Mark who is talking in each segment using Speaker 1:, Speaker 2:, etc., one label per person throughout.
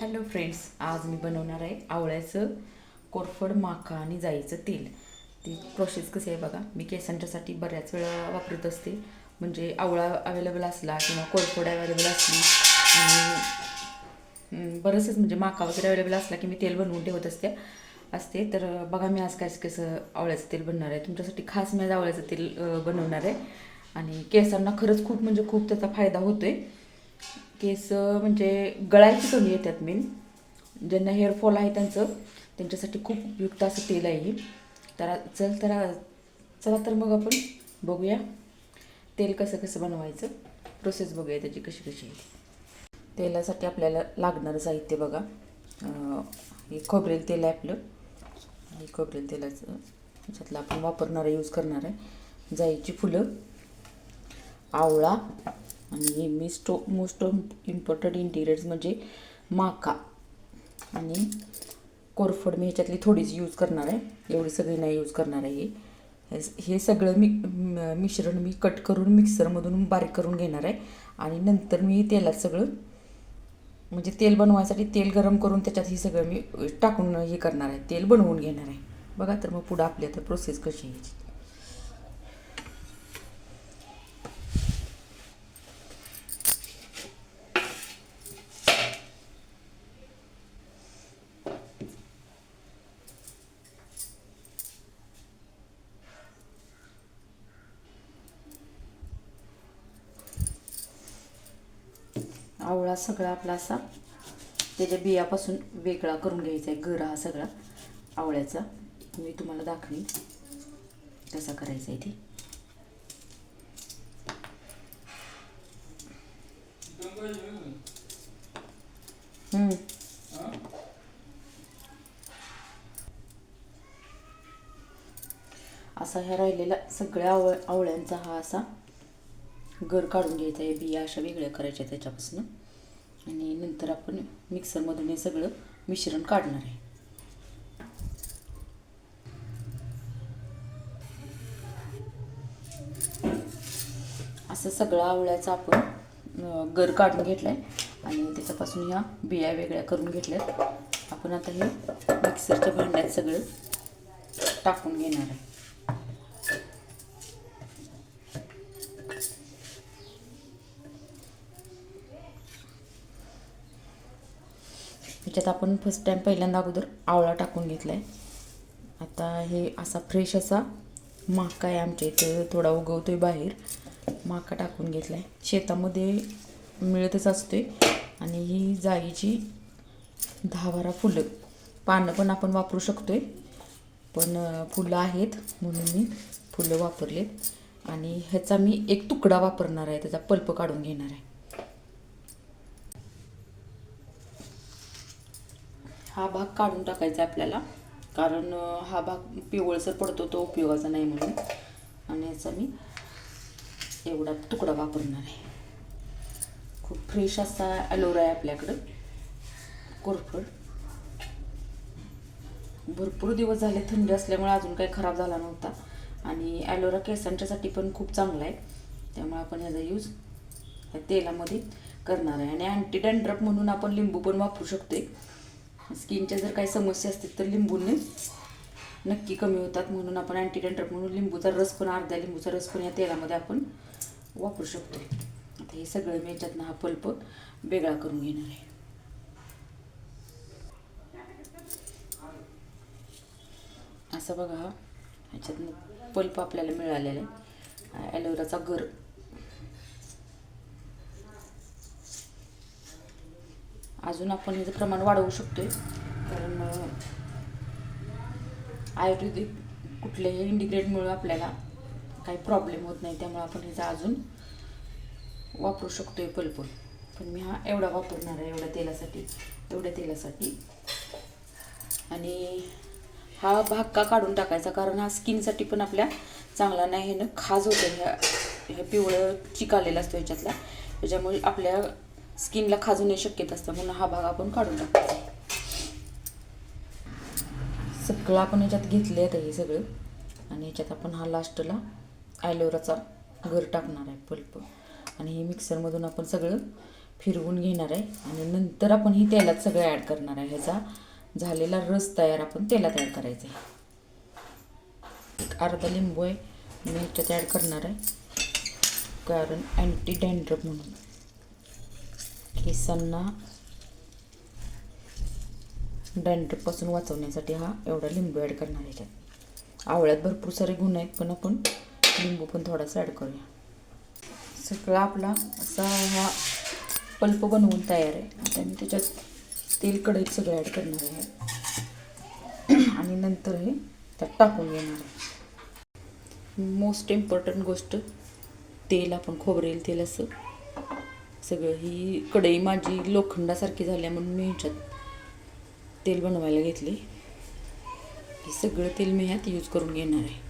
Speaker 1: Hello friends आज मी बनवणार आहे आवळ्याचं कोरफड माखा आणि जाईचं तेल. ती प्रोसेस कशी आहे बघा. मी केसांच्यासाठी बऱ्याच वेळा वापरत असते. म्हणजे आवळा अवेलेबल असला किंवा कोरफड अवेलेबल असली आणि हम्म, बरंचच म्हणजे माका वगैरे अवेलेबल असला की मी तेल बनवून ठेवत असते असते. तर बघा मी आज काय कसं आवळ्याचं तेल बनवणार आहे. तुमच्यासाठी खास मी आज आवळ्याचं तेल बनवणार आहे. आणि केसांना खरंच खूप म्हणजे खूप त्याचा फायदा होतो आहे केस म्हणजे गळायची कमी येतात मेन ज्यांना हेअरफॉल आहे त्यांचं त्यांच्यासाठी खूप उपयुक्त असं तेल आहे तर चल तर चला तर मग आपण बघूया तेल कसं कसं बनवायचं. प्रोसेस बघूया त्याची कशी कशी आहे तेलासाठी आपल्याला लागणारं साहित्य बघा. हे खोबरेल तेल आहे आपलं. हे खोबरेल तेलाचं ज्यातलं आपण वापरणार आहे यूज करणार आहे जाईची फुलं आवळा आणि मिस्टो मोस्ट इम्पॉर्टंट इंटिग्रेट्स म्हणजे माका. आणि कोरफड मी ह्याच्यातली थोडीच यूज करणार आहे. एवढी सगळी नाही यूज करणार आहे हे. हे- सगळं मी मिश्रण मी कट करून मिक्सरमधून बारीक करून घेणार आहे. आणि नंतर मी तेलात सगळं म्हणजे तेल बनवायसाठी तेल गरम करून त्याच्यात हे सगळं मी टाकून हे करणार आहे. तेल बनवून घेणार आहे. बघा तर मग पुढं आपली आता प्रोसेस कशी आहे आवळा सगळा आपला असा. त्याच्या बियापासून वेगळा करून घ्यायचा आहे गर हा सगळा आवळ्याचा. मी तुम्हाला दाखवेन कसा करायचा आहे ते. असा ह्या राहिलेला सगळ्या आवळ आवळ्यांचा हा असा गर काढून घ्यायचा आहे बिया अशा वेगळ्या करायच्या त्याच्यापासून. आणि नंतर आपण मिक्सरमधून हे सगळं मिश्रण काढणार आहे. असं सगळं आवळ्याचं आपण गर काढून घेतला आहे आणि त्याच्यापासून ह्या बिया वेगळ्या करून घेतल्यात. आपण आता हे मिक्सरच्या भांड्यात सगळं टाकून घेणार आहे. ह्याच्यात आपण फर्स्ट टाईम पहिल्यांदा अगोदर आवळा टाकून घेतला आहे आता हे असा फ्रेश असा माका आहे आमच्या इथं थोडा उगवतो आहे बाहेर. माका टाकून घेतला आहे शेतामध्ये मिळतच असतोय. आणि ही जाईची दहा बारा फुलं. पानं पण आपण वापरू शकतो आहे पण फुलं आहेत म्हणून मी फुलं वापरलेत. आणि ह्याचा मी एक तुकडा वापरणार आहे. त्याचा पल्प काढून घेणार आहे. हा भाग काढून टाकायचा आहे आपल्याला. कारण हा भाग पिवळसर पडतो तो उपयोगाचा नाही म्हणून. आणि याचा मी एवढा तुकडा वापरणार आहे. खूप फ्रेश असा ॲलोरा आहे आपल्याकडं. कोरफड. भरपूर दिवस झाले थंडी असल्यामुळे अजून काही खराब झाला नव्हता. आणि ॲलोरा केसांच्यासाठी पण खूप चांगला आहे. त्यामुळे आपण ह्याचा यूज ह्या तेलामध्ये करणार आहे. आणि अँटी डँड्रप म्हणून आपण लिंबू पण वापरू शकतोय. स्किनच्या जर काही समस्या असतील तर लिंबूने नक्की कमी होतात म्हणून आपण अँटी डँड्रफ म्हणून लिंबूचा रस पण अर्ध्या लिंबूचा रस पण या तेलामध्ये आपण वापरू शकतो. आता हे सगळं मी याच्यातनं हा पल्प वेगळा करून घेणार आहे. असं बघा ह्याच्यातनं पल्प आपल्याला मिळालेला आहे. ॲलोवेराचा गर. अजून आपण ह्याचं प्रमाण वाढवू शकतोय. कारण आयुर्वेदिक कुठल्याही इंडिग्रेटमुळे आपल्याला काही प्रॉब्लेम होत नाही. त्यामुळे आपण ह्याचा अजून वापरू शकतो आहे पल्प पण मी हा एवढा वापरणार आहे एवढ्या तेलासाठी एवढ्या तेलासाठी. आणि हा भाग का काढून टाकायचा? कारण हा स्किनसाठी पण आपल्या चांगला नाही. ह्यानं खाज होतं. ह्या ह्या पिवळं चिक आलेला असतो ह्याच्यातला. त्याच्यामुळे आपल्या स्किनला खाजू नाही शक्यता असतं. म्हणून हा भाग आपण काढून टाकतो सगळं आपण याच्यात घेतलं आहे हे सगळं. आणि याच्यात आपण हा लास्टला ॲलोराचा घर टाकणार आहे पल्प आणि हे मिक्सरमधून आपण सगळं फिरवून घेणार आहे. आणि नंतर आपण ही तेलात सगळं ॲड करणार आहे. ह्याचा झालेला रस तयार आपण तेलात ॲड करायचा आहे. एक अर्धा लिंबू आहे मी ह्याच्यात ॲड करणार आहे. कारण अँटी डँड्रप म्हणून. केसांना डॅन्ड्रफपासून वाचवण्यासाठी हा एवढा लिंबू ॲड करणार आहे ह्याच्यात आवळ्यात भरपूर सारे गुण आहेत पण आपण लिंबू पण थोडासा ॲड करूया. सगळा आपला असा हा पल्प बनवून तयार आहे. आता मी त्याच्यात तेल कढईत सगळं ॲड करणार आहे. आणि नंतर हे त्यात टाकून घेणार आहे. मोस्ट इम्पॉर्टंट गोष्ट तेल आपण खोबरेल तेल असं. सगळं. ही कढई माझी लोखंडासारखी झाल्या म्हणून मी ह्याच्यात तेल बनवायला घेतले. हे सगळं तेल मी ह्यात यूज करून घेणार आहे.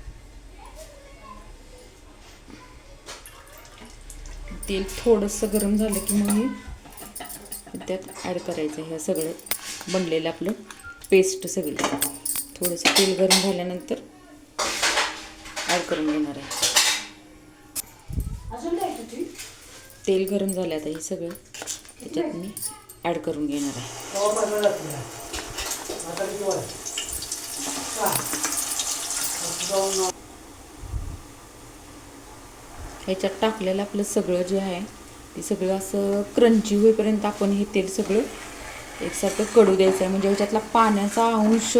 Speaker 1: तेल थोडंसं गरम झालं की मग मी त्यात ॲड करायचं ह्या सगळं बनलेलं आपलं पेस्ट सगळी. थोडंसं तेल गरम झाल्यानंतर ॲड करून घेणार आहे. तेल गरम झालं आता हे सगळं. त्याच्यात मी ॲड करून घेणार आहे. ह्याच्यात टाकलेलं आपलं सगळं जे आहे ते सगळं असं क्रंची होईपर्यंत आपण हे तेल सगळं एकसारखं कडू द्यायचं आहे. म्हणजे ह्याच्यातला पाण्याचा अंश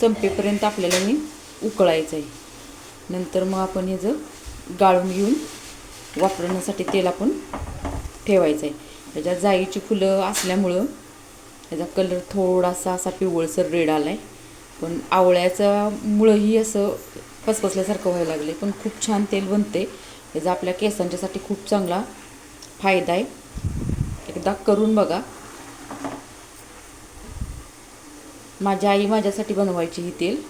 Speaker 1: संपेपर्यंत आपल्याला हे उकळायचं आहे. नंतर मग आपण ह्याचं गाळून घेऊन वापरण्यासाठी तेल आपण ठेवायचं आहे त्याच्यात जाईची फुलं असल्यामुळं त्याचा कलर थोडासा असा पिवळसर रेड आला आहे पण आवळ्याचा मुळंही असं फसफसल्यासारखं व्हायला लागले पण खूप छान तेल बनते त्याचा आपल्या केसांच्यासाठी खूप चांगला फायदा आहे. एकदा करून बघा. माझी आई माझ्यासाठी बनवायची ही तेल.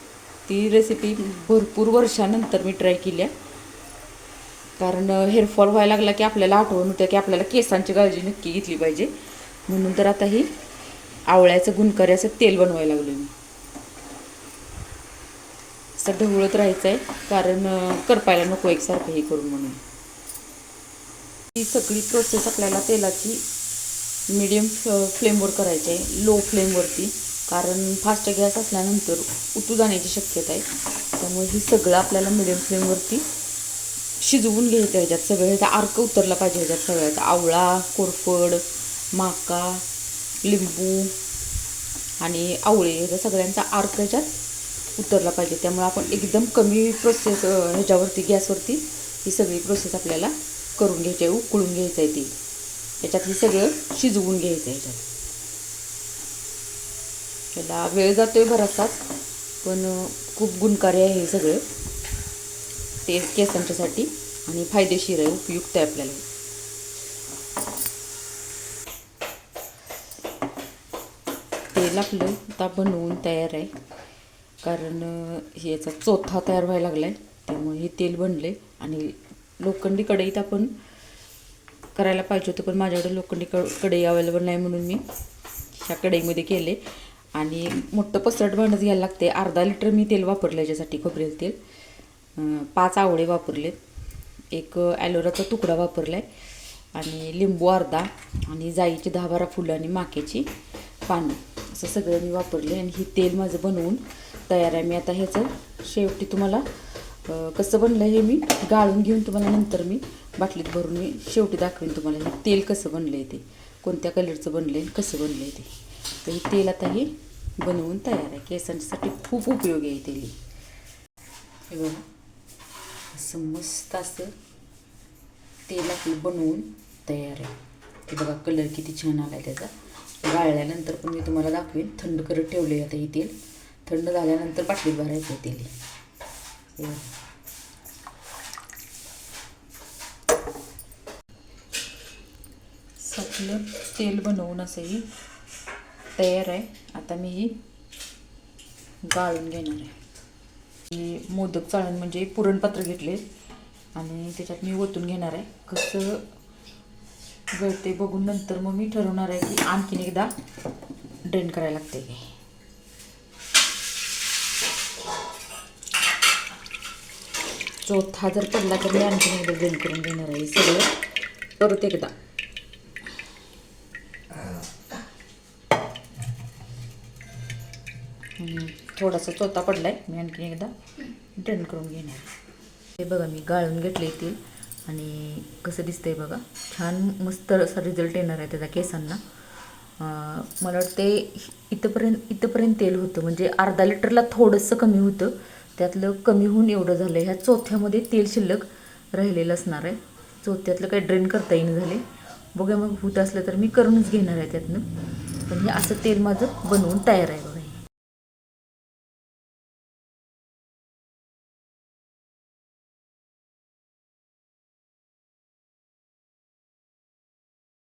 Speaker 1: ती रेसिपी भरपूर वर्षानंतर मी ट्राय केली आहे. कारण हेअरफॉल व्हायला लागला की आपल्याला आठवण होतं की आपल्याला केसांची काळजी नक्की घेतली पाहिजे. म्हणून तर आता ही आवळ्याचं गुणकारी असं तेल बनवायला लागलो मी. असं ढवळत राहायचं आहे कारण करपायला नको एकसारखं हे करून म्हणून. ही सगळी प्रोसेस आपल्याला तेलाची मिडियम फ्लेमवर करायची आहे लो फ्लेमवरती कारण फास्ट गॅस असल्यानंतर उतू जाण्याची शक्यता आहे. त्यामुळे ही सगळं आपल्याला मिडियम फ्लेमवरती शिजवून घ्यायचं ह्याच्यात सगळं ह्याचा अर्क उतरला पाहिजे ह्याच्यात सगळ्याचा आवळा कोरफड माका लिंबू आणि आवळे ह्याचा सगळ्यांचा अर्क ह्याच्यात उतरला पाहिजे. त्यामुळे आपण एकदम कमी प्रोसेस ह्याच्यावरती गॅसवरती ही सगळी प्रोसेस आपल्याला करून घ्यायची आहे उकळून घ्यायचं आहे ती. ह्याच्यात हे सगळं शिजवून घ्यायचं आहे ह्याच्यात. त्याला वेळ जातो आहे बराचसाच पण खूप गुणकारी आहे हे सगळं. ते केसांच्यासाठी आणि फायदेशीर आहे उपयुक्त आहे आपल्याला. तेल आपलं आता बनवून तयार आहे. कारण याचा चोथा तयार व्हायला लागला आहे त्यामुळे हे तेल बनले आणि लोखंडी कढईत आपण करायला पाहिजे होतं पण माझ्याकडे लोखंडी क कढई अवेलेबल नाही म्हणून मी ह्या कढईमध्ये केले. आणि मोठं पसरट भांडंच घ्यायला लागते अर्धा लिटर मी तेल वापरलं याच्यासाठी खोबरेल तेल. पाच आवळे वापरलेत. एक ॲलोराचा तुकडा वापरला आहे आणि लिंबू अर्धा आणि जाईची दहा बारा फुलं आणि माक्याची पानं. असं सगळं मी वापरले आणि हे तेल माझं बनवून तयार आहे. मी आता ह्याचं शेवटी तुम्हाला कसं बनलं हे मी गाळून घेऊन तुम्हाला नंतर मी बाटलीत भरून मी शेवटी दाखवेन तुम्हाला हे तेल कसं बनलं आहे ते कोणत्या कलरचं बनलं आहे कसं बनलं आहे ते. तर हे तेल आता हे बनवून तयार आहे. केसांसाठी खूप उपयोगी आहे तेल. हे बघा. असं मस्त असं तेल आपलं बनवून तयार आहे. ते बघा कलर किती छान आला आहे त्याचा. गाळल्यानंतर पण मी तुम्हाला दाखवेन. थंड करत ठेवले आता हे तेल. थंड झाल्यानंतर बाटलीत भरायचं आहे तेल. सगळं तेल बनवून असंही तयार आहे. आता मी ही गाळून घेणार आहे. मी मोदक चाळण म्हणजे पुरणपात्र घेतले. आणि त्याच्यात मी ओतून घेणार आहे. कसं गळते बघून नंतर मग मी ठरवणार आहे की आणखीन एकदा ड्रेन करायला लागते काय चौथा जर पडला तर मी आणखीन एकदा ड्रेन करून घेणार आहे सगळं. परत एकदा. थोडासा चोथा पडला आहे मी आणखी एकदा ड्रेन करून घेणार. हे बघा मी गाळून घेतले तेल आणि कसं दिसतंय बघा. छान मस्त असा रिझल्ट येणार आहे त्याचा केसांना. मला वाटते इथंपर्यंत इथंपर्यंत तेल होतं. म्हणजे अर्धा लिटरला थोडंसं कमी होतं. त्यातलं कमी होऊन एवढं झालं ह्या चौथ्यामध्ये तेल शिल्लक राहिलेलं असणार आहे. चौथ्यातलं काही ड्रेन करता येईन झाले बघा मग होत असलं तर मी करूनच घेणार आहे त्यातनं. पण हे असं तेल माझं बनवून तयार आहे.